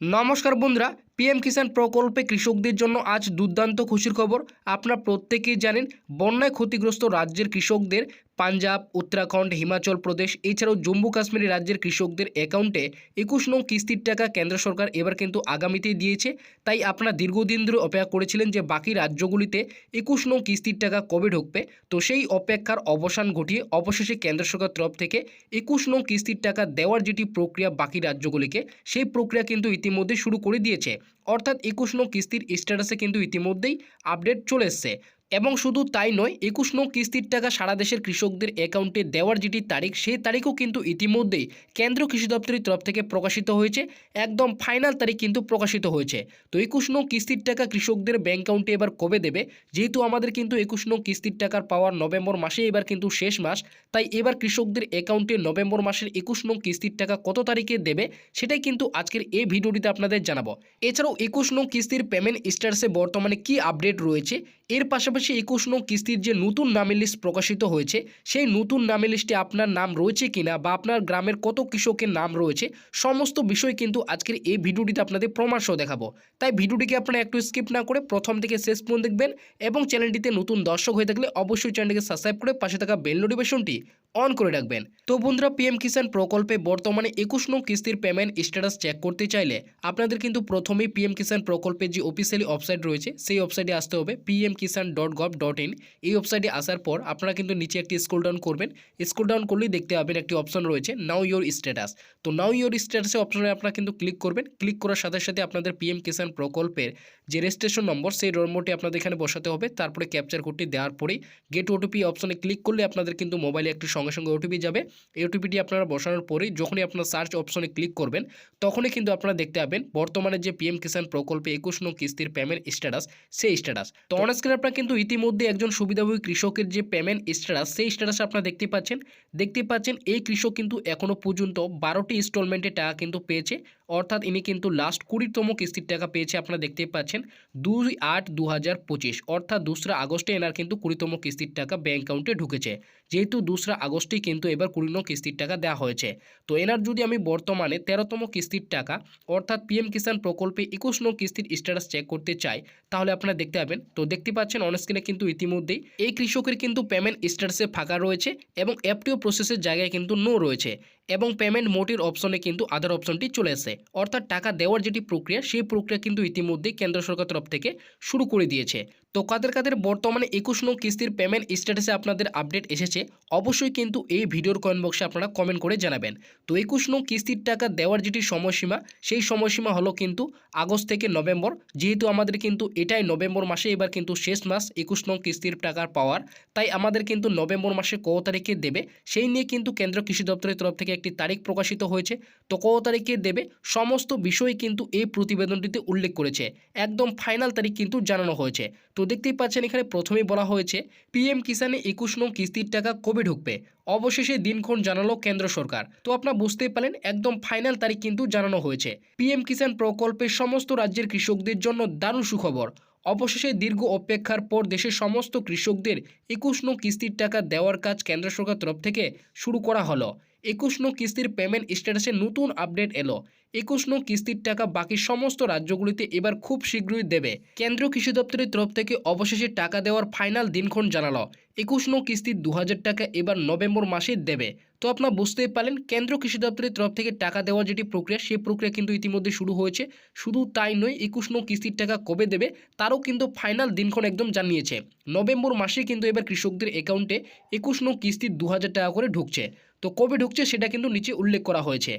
নমস্কার বন্ধুরা পিএম কিষাণ প্রকল্পে কৃষকদের জন্য আজ দুর্দান্ত খুশির খবর। আপনারা প্রত্যেকেই জানেন, বন্যায় ক্ষতিগ্রস্ত রাজ্যের কৃষকদের পাঞ্জাব, উত্তরাখণ্ড, হিমাচল প্রদেশ, এছাড়াও জম্মু কাশ্মীর রাজ্যের কৃষকদের অ্যাকাউন্টে একুশ নং কিস্তির টাকা কেন্দ্র সরকার এবার কিন্তু আগামীতেই দিয়েছে। তাই আপনারা দীর্ঘদিন ধরে অপেক্ষা করেছিলেন যে বাকি রাজ্যগুলিতে একুশ নং কিস্তির টাকা কবে ঢুকবে। তো সেই অপেক্ষার অবসান ঘটিয়ে অবশেষে কেন্দ্র সরকার তরফ থেকে একুশ নং কিস্তির টাকা দেওয়ার যেটি প্রক্রিয়া বাকি রাজ্যগুলিকে, সেই প্রক্রিয়া কিন্তু ইতিমধ্যে শুরু করে দিয়েছে। অর্থাৎ একুশ নং কিস্তির স্ট্যাটাসে কিন্তু ইতিমধ্যেই আপডেট চলে এসছে। এবং শুধু তাই নয়, একুশ নং কিস্তির টাকা সারা দেশের কৃষকদের অ্যাকাউন্টে দেওয়ার যেটি তারিখ সেই তারিখও কিন্তু ইতিমধ্যেই কেন্দ্র কৃষি দপ্তরের তরফ থেকে প্রকাশিত হয়েছে। একদম ফাইনাল তারিখ কিন্তু প্রকাশিত হয়েছে। তো একুশ নং কিস্তির টাকা কৃষকদের ব্যাঙ্ক অ্যাকাউন্টে এবার কবে দেবে? যেহেতু আমাদের কিন্তু একুশ নং কিস্তির টাকার পাওয়ার নভেম্বর মাসে এবার কিন্তু শেষ মাস, তাই এবার কৃষকদের অ্যাকাউন্টে নভেম্বর মাসের একুশ নং কিস্তির টাকা কত তারিখে দেবে, সেটাই কিন্তু আজকের এই ভিডিওটিতে আপনাদের জানাব। এছাড়াও একুশ নং কিস্তির পেমেন্ট স্ট্যাটাসে বর্তমানে কি আপডেট রয়েছে? এর পাশাপাশি একুশ নং কিস্তির যে নতুন নামের লিস্ট প্রকাশিত হয়েছে, সেই নতুন নামের লিস্টে আপনার নাম রয়েছে কিনা বা আপনার গ্রামের কত কৃষকের নাম রয়েছে, সমস্ত বিষয় কিন্তু আজকের এই ভিডিওটিতে আপনাদের প্রমাণ সহ দেখাবো। তাই ভিডিওটিকে আপনারা একটু স্কিপ না করে প্রথম থেকে শেষ পর্যন্ত দেখবেন এবং চ্যানেলটিতে নতুন দর্শক হয়ে থাকলে অবশ্যই চ্যানেলটিকে সাবস্ক্রাইব করে পাশে থাকা বেল নোটিফিকেশনটি অন করে রাখবেন। তো বন্ধুরা পিএম কিষাণ প্রকল্পে বর্তমানে একুশ নং কিস্তির পেমেন্ট স্ট্যাটাস চেক করতে চাইলে আপনাদের কিন্তু প্রথমেই পিএম কিষাণ প্রকল্পের যে অফিসিয়ালি ওয়েবসাইট রয়েছে, সেই ওয়েবসাইটে আসতে হবে PM Kisan dot gov dot in এই ওয়েবসাইটে আসার পর আপনারা কিন্তু নিচে একটি স্ক্রল ডাউন করবেন। স্ক্রল ডাউন করলেই দেখতে পাবেন একটি অপশন রয়েছে নাও ইয়োর স্ট্যাটাস তো নাও ইয়োর স্ট্যাটাসে অপশনে আপনারা কিন্তু ক্লিক করবেন। ক্লিক করার সাথে সাথে আপনাদের পিএম কিষাণ প্রকল্পের যে রেজিস্ট্রেশন নম্বর সেই নম্বরটি আপনাদের এখানে বসাতে হবে। তারপরে ক্যাপচার কোডটি দেওয়ার পরেই গেট ওটিপি অপশনে ক্লিক করলে আপনাদের কিন্তু মোবাইলে একটি সঙ্গে সঙ্গে ওটিপি যাবে। এই ওটিপিটি আপনারা বসানোর পরেই যখনই আপনারা সার্চ অপশনে ক্লিক করবেন, তখনই কিন্তু আপনারা দেখতে পাবেন বর্তমানে যে পিএম কিষাণ প্রকল্পে একুশ নং কিস্তির পেমেন্ট স্ট্যাটাস সেই স্ট্যাটাস তো অন স্ক্রিনে আপনারা কিন্তু ইতিমধ্যে একজন সুবিধাভোগী কৃষকের যে পেমেন্ট স্ট্যাটাস সেই স্ট্যাটাস আপনারা দেখতে পাচ্ছেন। দেখতে পাচ্ছেন এই কৃষক কিন্তু এখনও পর্যন্ত বারোটি ইনস্টলমেন্টে টাকা কিন্তু পেয়েছে, অর্থাৎ ইনি কিন্তু লাস্ট কুড়িতম কিস্তির টাকা পেয়েছে আপনারা দেখতেই পাচ্ছেন দুই আট দু হাজার পঁচিশ, অর্থাৎ দোসরা আগস্টে এনার কিন্তু কুড়িতম কিস্তির টাকা ব্যাঙ্ক অ্যাকাউন্টে ঢুকেছে। যেহেতু দোসরা আগস্টেই কিন্তু এবার কুড়ি নং কিস্তির টাকা দেওয়া হয়েছে। তো এনার যদি আমি বর্তমানে তেরোতম কিস্তির টাকা, অর্থাৎ পিএম কিষাণ প্রকল্পে একুশ নং কিস্তির স্ট্যাটাস চেক করতে চাই, তাহলে আপনারা দেখতে পাবেন। তো দেখতে পাচ্ছেন অনস্ক্রিনে কিন্তু ইতিমধ্যেই এই কৃষকের কিন্তু পেমেন্ট স্ট্যাটাসে ফাঁকা রয়েছে এবং অ্যাপটিও প্রসেসের জায়গায় কিন্তু নো রয়েছে। এবং পেমেন্ট মোটির অপশনে কিন্তু আধার অপশনটি চলে আসে অর্থাৎ টাকা দেওয়ার যেটি প্রক্রিয়া, সেই প্রক্রিয়া কিন্তু ইতিমধ্যেই কেন্দ্র সরকার তরফ থেকে শুরু করে দিয়েছে। তো কাদের কাদের বর্তমানে একুশ নং কিস্তির পেমেন্ট স্ট্যাটাসে আপনাদের আপডেট এসেছে, অবশ্যই কিন্তু এই ভিডিওর কমেন্ট বক্সে আপনারা কমেন্ট করে জানাবেন। তো একুশ নং কিস্তির টাকা দেওয়ার যেটি সময়সীমা, সেই সময়সীমা হলো কিন্তু আগস্ট থেকে নভেম্বর। যেহেতু আমাদের কিন্তু এটাই নভেম্বর মাসে, এবার কিন্তু শেষ মাস একুশ নং কিস্তির টাকার পাওয়ার তাই আমাদের কিন্তু নভেম্বর মাসে কত তারিখে দেবে। সেই নিয়ে কিন্তু কেন্দ্র কৃষি দপ্তরের তরফ থেকে একটি তারিখ প্রকাশিত হয়েছে, তো কত তারিখে দেবে? সমস্ত বিষয় কিন্তু এই প্রতিবেদনটিতে উল্লেখ করেছে। একদম ফাইনাল তারিখ কিন্তু জানানো হয়েছে। তো দেখতেই পাচ্ছেন এখানে প্রথমেই বলা হয়েছে, পিএম কিষানে একুশ নং কিস্তির টাকা কবে ঢুকবে? অবশেষে দিনক্ষণ জানালো কেন্দ্র সরকার। তো আপনারা বুঝতেই পারেন একদম ফাইনাল তারিখ কিন্তু জানানো হয়েছে। পিএম কিষাণ প্রকল্পের সমস্ত রাজ্যের কৃষকদের জন্য দারুণ সুখবর। অবশেষে দীর্ঘ অপেক্ষার পর দেশের সমস্ত কৃষকদের একুশ নং কিস্তির টাকা দেওয়ার কাজ কেন্দ্র সরকার তরফ থেকে শুরু করা হলো। একুশ নং কিস্তির পেমেন্ট স্ট্যাটাসে নতুন আপডেট এলো। একুশ নং কিস্তির টাকা বাকি সমস্ত রাজ্যগুলিতে এবার খুব শীঘ্রই দেবে। কেন্দ্রীয় কৃষি দপ্তরের তরফ থেকে অবশেষে টাকা দেওয়ার ফাইনাল দিনক্ষণ জানালো। একুশ নং কিস্তির দু হাজার টাকা এবার নভেম্বর মাসে দেবে। তো আপনারা বুঝতেই পারলেন, কেন্দ্রীয় কৃষি দপ্তরের তরফ থেকে টাকা দেওয়ার যেটি প্রক্রিয়া সেই প্রক্রিয়া কিন্তু ইতিমধ্যে শুরু হয়েছে। শুধু তাই নয়, একুশ নং কিস্তির টাকা কবে দেবে, তারও কিন্তু ফাইনাল দিনক্ষণ একদম জানিয়েছে। নভেম্বর মাসে কিন্তু এবার কৃষকদের অ্যাকাউন্টে একুশ নং কিস্তির দু টাকা করে ঢুকছে। তো কবে ঢুকছে সেটা কিন্তু নিচে উল্লেখ করা হয়েছে।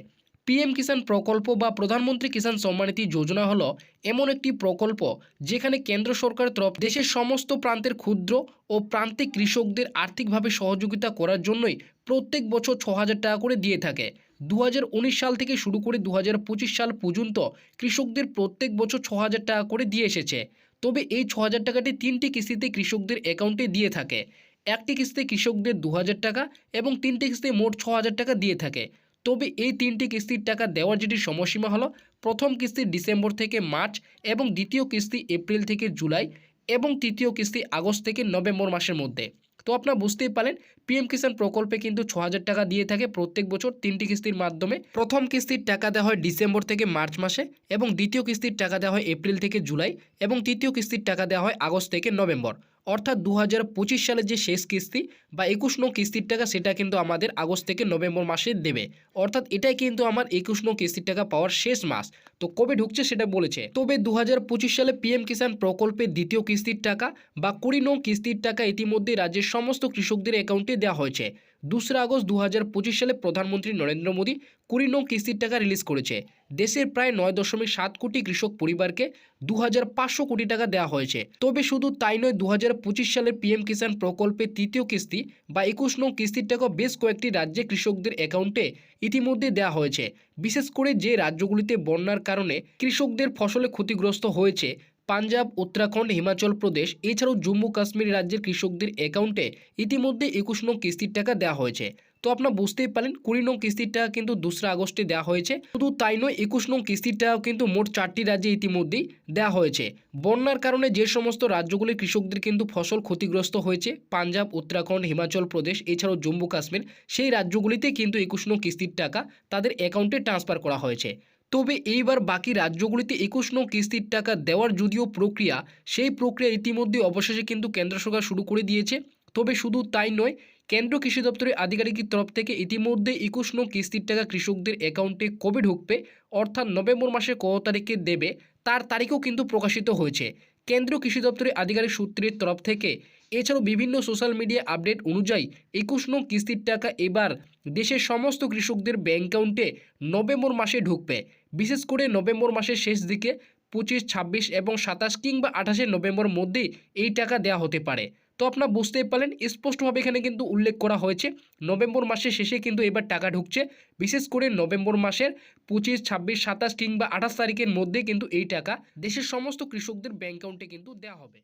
পিএম কিষাণ প্রকল্প বা প্রধানমন্ত্রী কিষাণ সম্মানিধি যোজনা হলো এমন একটি প্রকল্প যেখানে কেন্দ্র সরকার তরফ দেশের সমস্ত প্রান্তের ক্ষুদ্র ও প্রান্তিক কৃষকদের আর্থিকভাবে সহযোগিতা করার জন্যই প্রত্যেক বছর ছ হাজার টাকা করে দিয়ে থাকে। দু হাজার উনিশ সাল থেকে শুরু করে দু হাজার পঁচিশ সাল পর্যন্ত কৃষকদের প্রত্যেক বছর ছ হাজার টাকা করে দিয়ে এসেছে। তবে এই ছ হাজার টাকাটি তিনটি কিস্তিতে কৃষকদের অ্যাকাউন্টে দিয়ে থাকে। একটি কিস্তি কৃষকদের দু হাজার টাকা এবং তিনটি কিস্তি মোট ছ টাকা দিয়ে থাকে। তবে এই তিনটি কিস্তির টাকা দেওয়ার যেটি সময়সীমা হলো, প্রথম কিস্তি ডিসেম্বর থেকে মার্চ এবং দ্বিতীয় কিস্তি এপ্রিল থেকে জুলাই এবং তৃতীয় কিস্তি আগস্ট থেকে নভেম্বর মাসের মধ্যে। তো আপনারা বুঝতেই পারেন পিএম কিষাণ প্রকল্পে কিন্তু ছ টাকা দিয়ে থাকে প্রত্যেক বছর তিনটি কিস্তির মাধ্যমে। প্রথম কিস্তির টাকা দেওয়া হয় ডিসেম্বর থেকে মার্চ মাসে এবং দ্বিতীয় কিস্তির টাকা দেওয়া হয় এপ্রিল থেকে জুলাই এবং তৃতীয় কিস্তির টাকা দেওয়া হয় আগস্ট থেকে নভেম্বর। অর্থাৎ দু হাজার পঁচিশ সালের যে শেষ কিস্তি বা একুশ নং কিস্তির টাকা সেটা কিন্তু আমাদের আগস্ট থেকে নভেম্বর মাসে দেবে। অর্থাৎ এটাই কিন্তু আমার একুশ নং কিস্তির টাকা পাওয়ার শেষ মাস। তো কবে ঢুকছে সেটা বলেছে। তবে দু হাজার পঁচিশ সালে পিএম কিষাণ প্রকল্পের দ্বিতীয় কিস্তির টাকা বা কুড়ি নং কিস্তির টাকা ইতিমধ্যে রাজ্যের সমস্ত কৃষকদের অ্যাকাউন্টে দেওয়া হয়েছে। দোসরা আগস্ট দু সালে প্রধানমন্ত্রী নরেন্দ্র মোদী কুড়ি নং কিস্তির টাকা রিলিজ করেছে। দেশের প্রায় নয় দশমিক সাত কোটি কৃষক পরিবারকে দু হাজার পাঁচশো কোটি টাকা দেওয়া হয়েছে। তবে শুধু তাই নয় দু সালের পিএম কিষাণ প্রকল্পের তৃতীয় কিস্তি বা একুশ নং কিস্তির টাকা বেশ কয়েকটি রাজ্যে কৃষকদের অ্যাকাউন্টে ইতিমধ্যে দেওয়া হয়েছে। বিশেষ করে যে রাজ্যগুলিতে বন্যার কারণে কৃষকদের ফসলে ক্ষতিগ্রস্ত হয়েছে পাঞ্জাব, উত্তরাখণ্ড, হিমাচল প্রদেশ, এছাড়াও জম্মু কাশ্মীর রাজ্যের কৃষকদের অ্যাকাউন্টে ইতিমধ্যে একুশ নং কিস্তির টাকা দেওয়া হয়েছে। তো আপনারা বুঝতেই পারেন কুড়ি নং কিস্তির টাকা কিন্তু দোসরা আগস্টে দেওয়া হয়েছে। শুধু তাই নয়, একুশ নং কিস্তির টাকাও কিন্তু মোট চারটি রাজ্যে ইতিমধ্যেই দেওয়া হয়েছে। বন্যার কারণে যে সমস্ত রাজ্যগুলির কৃষকদের কিন্তু ফসল ক্ষতিগ্রস্ত হয়েছে, পাঞ্জাব, উত্তরাখণ্ড, হিমাচল প্রদেশ, এছাড়াও জম্মু কাশ্মীর, সেই রাজ্যগুলিতে কিন্তু একুশ নং কিস্তির টাকা তাদের অ্যাকাউন্টে ট্রান্সফার করা হয়েছে। তবে এইবার বাকি রাজ্যগুলিতে একুশ নং কিস্তির টাকা দেওয়ার যদিও প্রক্রিয়া, সেই প্রক্রিয়া ইতিমধ্যে অবশেষে কিন্তু কেন্দ্র সরকার শুরু করে দিয়েছে। তবে শুধু তাই নয়, কেন্দ্র কৃষি দপ্তরের আধিকারিকের তরফ থেকে ইতিমধ্যে একুশ নং কিস্তির টাকা কৃষকদের অ্যাকাউন্টে কবে ঢুকবে, অর্থাৎ নভেম্বর মাসে ক তারিখে দেবে, তার তারিখও কিন্তু প্রকাশিত হয়েছে। কেন্দ্রীয় কৃষি দপ্তরের আধিকারিক সূত্রের তরফ থেকে এছাড়াও বিভিন্ন সোশ্যাল মিডিয়া আপডেট অনুযায়ী একুশ নং কিস্তির টাকা এবার দেশের সমস্ত কৃষকদের ব্যাঙ্ক অ্যাকাউন্টে নভেম্বর মাসে ঢুকবে। বিশেষ করে নভেম্বর মাসের শেষ দিকে পঁচিশ, ছাব্বিশ এবং সাতাশ কিংবা আঠাশে নভেম্বর মধ্যেই এই টাকা দেওয়া হতে পারে। তো আপনারা বুঝতেই পারলেন, স্পষ্টভাবে এখানে কিন্তু উল্লেখ করা হয়েছে, নভেম্বর মাসের শেষে কিন্তু এবার টাকা ঢুকছে। বিশেষ করে নভেম্বর মাসের পঁচিশ, ছাব্বিশ, সাতাশ কিংবা আঠাশ তারিখের মধ্যে কিন্তু এই টাকা দেশের সমস্ত কৃষকদের ব্যাঙ্ক অ্যাকাউন্টে কিন্তু দেওয়া হবে।